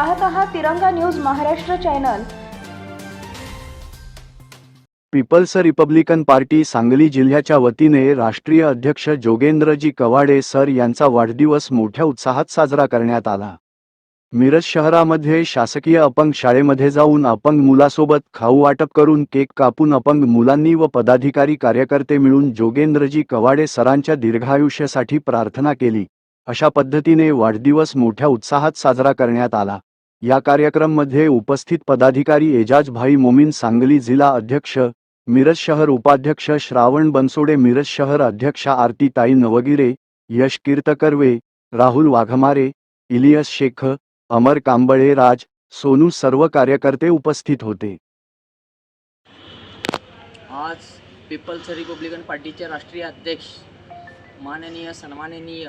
पाहत आहात Tiranga news Maharashtra channel. People's republican party Sangli जिल्ह्याच्या वतीने राष्ट्रीय अध्यक्ष जोगेंद्रजी कवाडे सर यांचा वाढदिवस मोठ्या उत्साहात साजरा करण्यात आला. मिरज शहरामध्ये शासकीय अपंग शाळेमध्ये जाऊन अपंग मुलासोबत खाऊ वाटप करून केक कापून अपंग मुलांनी व पदाधिकारी कार्यकर्ते मिळून जोगेंद्रजी कवाडे सरांच्या दीर्घायुष्यासाठी प्रार्थना केली. अशा पद्धतीने वाढदिवस मोठ्या उत्साहात साजरा करण्यात आला. या कार्यक्रममध्ये उपस्थित पदाधिकारी एजाज भाई मोमीन सांगली जिल्हा अध्यक्ष मिरज शहर उपाध्यक्ष श्रावण बनसोडे मिरज शहर अध्यक्षा आरतीताई नवगिरे यश कीर्तकर्वे राहुल वाघमारे इलियस शेख अमर कांबळे राज सोनू सर्व कार्यकर्ते उपस्थित होते. आज पीपल्स रिपब्लिकन पार्टीचे राष्ट्रीय अध्यक्ष माननीय सन्माननीय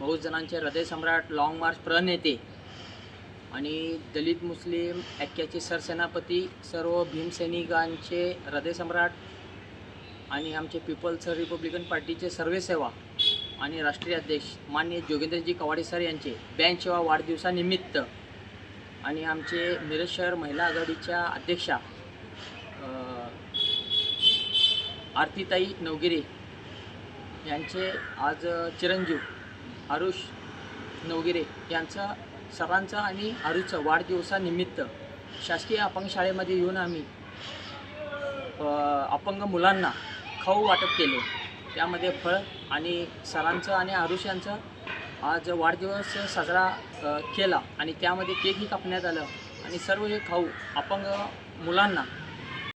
बहुजनांचे हृदयसम्राट लाँग मार्च प्रणेते आणि दलित मुस्लिम ऐक्याचे सरसेनापती सर्व भीमसैनिकांचे हृदयसम्राट आणि आमचे पीपल्स रिपब्लिकन पार्टीचे सर्वेसेवा आणि राष्ट्रीय अध्यक्ष माननीय जोगेंद्रजी कवाडे सर यांचे ब्याऐंशीवा वाढदिवसानिमित्त आणि आमचे मिरज शहर महिला आघाडीच्या अध्यक्षा आरतीताई नवगिरे यांचे आज चिरंजीव आरुष नवगिरे यांचं सर्वांचं आणि आरुचं वाढदिवसानिमित्त शासकीय अपंग शाळेमध्ये येऊन आम्ही अपंग मुलांना खाऊ वाटप केले. त्यामध्ये फळ आणि सरांचं आणि आरुष यांचं आज वाढदिवस साजरा केला आणि त्यामध्ये केकही कापण्यात आलं आणि सर्व हे खाऊ अपंग मुलांना